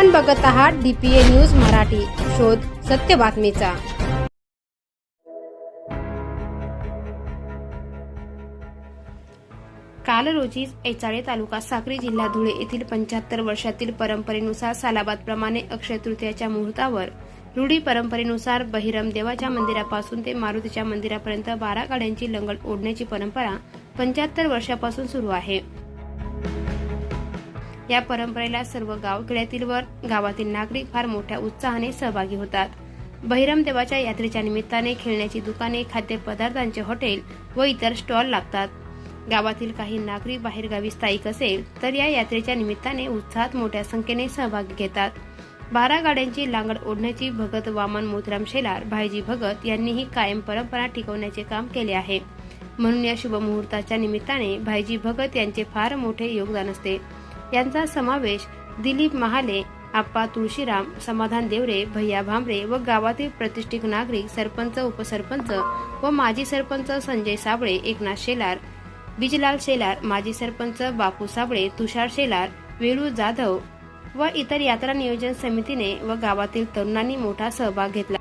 आपण बघत आहात डीपीए न्यूज मराठी. शोध सत्य बातमीचा. काल रोजी ऐचाळे तालुका साक्री जिल्हा धुळे येथील पंच्याहत्तर वर्षातील परंपरेनुसार सालाबादप्रमाणे अक्षय तृतीयाच्या मुहूर्तावर रूढी परंपरेनुसार बहिरम देवाच्या मंदिरापासून ते मारुतीच्या मंदिरापर्यंत बारा गाड्यांची लंगड ओढण्याची परंपरा पंच्याहत्तर वर्षापासून सुरू आहे. या परंपरेला सर्व गावखेड्यातील व गावातील नागरिक फार मोठ्या उत्साहाने सहभागी होतात. बहिरम देवाच्या यात्रेच्या निमित्ताने खेळण्याची दुकाने खाद्यपदार्थांचे हॉटेल व इतर स्टॉल लागतात. गावातील काही नागरिक बाहेरगावी स्थायिक असेल तर या यात्रेच्या निमित्ताने उत्साहात मोठ्या संख्येने सहभाग घेतात. बारा गाड्यांची लांगड ओढण्याची भगत वामन मोतराम शेलार भाईजी भगत यांनी ही कायम परंपरा टिकवण्याचे काम केले आहे. म्हणून या शुभमुहूर्ताच्या निमित्ताने भाईजी भगत यांचे फार मोठे योगदान असते. यांचा समावेश दिलीप महाले आप्पा तुळशीराम समाधान देवरे भैया भांबरे व गावातील प्रतिष्ठित नागरिक सरपंच उपसरपंच व माजी सरपंच संजय साबळे एकनाथ शेलार बिजलाल शेलार माजी सरपंच बापू साबळे तुषार शेलार वेळू जाधव व इतर यात्रा नियोजन समितीने व गावातील तरुणांनी मोठा सहभाग घेतला.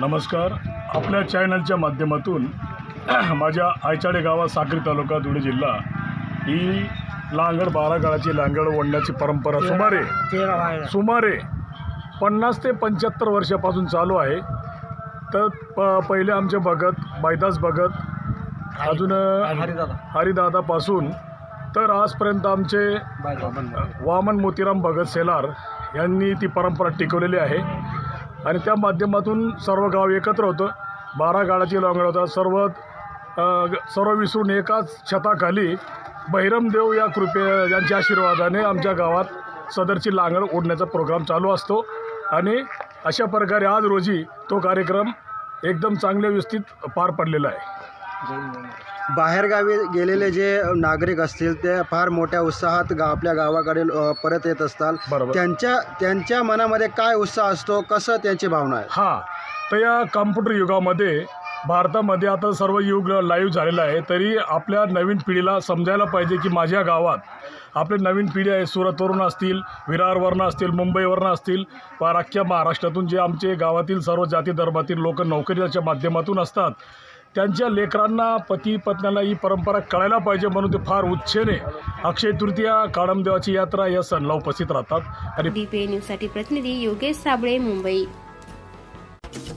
नमस्कार. आपल्या चॅनलच्या माध्यमातून माझ्या आयचाडे गावात साक्री तालुका धुळे जिल्हा ही लांगड बारा काळाची लांगड ओढण्याची परंपरा सुमारे सुमारे पन्नास ते पंच्याहत्तर वर्षापासून चालू आहे. तर प पहिले आमचे भगत बैदास भगत अजून हरिदादापासून तर आजपर्यंत आमचे वामन मोतीराम भगत सेलार यांनी ती परंपरा टिकवलेली आहे. आणि त्या माध्यमातून सर्व गाव एकत्र होतं. बारा गाडाची लांगड होता सर्व सर्व विसरून एकाच छताखाली बहिरमदेव या कृपे यांच्या आशीर्वादाने आमच्या गावात सदरची लांगड ओढण्याचा प्रोग्राम चालू असतो. आणि अशा प्रकारे आज रोजी तो कार्यक्रम एकदम चांगल्या व्यवस्थित पार पडलेला आहे. बाहेरगावी गेलेले जे नागरिक असतील ते फार मोठ्या उत्साहात गा आपल्या गावाकडे परत येत असतात. बरोबर. त्यांच्या त्यांच्या मनामध्ये काय उत्साह असतो? कसं त्यांची भावना आहे? हां तर या कॉम्प्युटर युगामध्ये भारतामध्ये आता सर्व युग लाईव्ह झालेलं आहे. तरी आपल्या नवीन पिढीला समजायला पाहिजे की माझ्या गावात आपली नवीन पिढी आहे. सुरतवरून असतील विरारवरनं असतील मुंबईवरनं असतील वा अख्ख्या महाराष्ट्रातून जे आमचे गावातील सर्व जाती धर्मातील लोक नोकरीच्या माध्यमातून असतात त्यांच्या लेकरांना पती पत्न्यांना ही परंपरा कळायला पाहिजे म्हणून ते फार उच्छेने अक्षय तृतीया काळमदेवाची यात्रा या सणला उपस्थित राहतात. आणि साठी प्रतिनिधी योगेश साबळे मुंबई.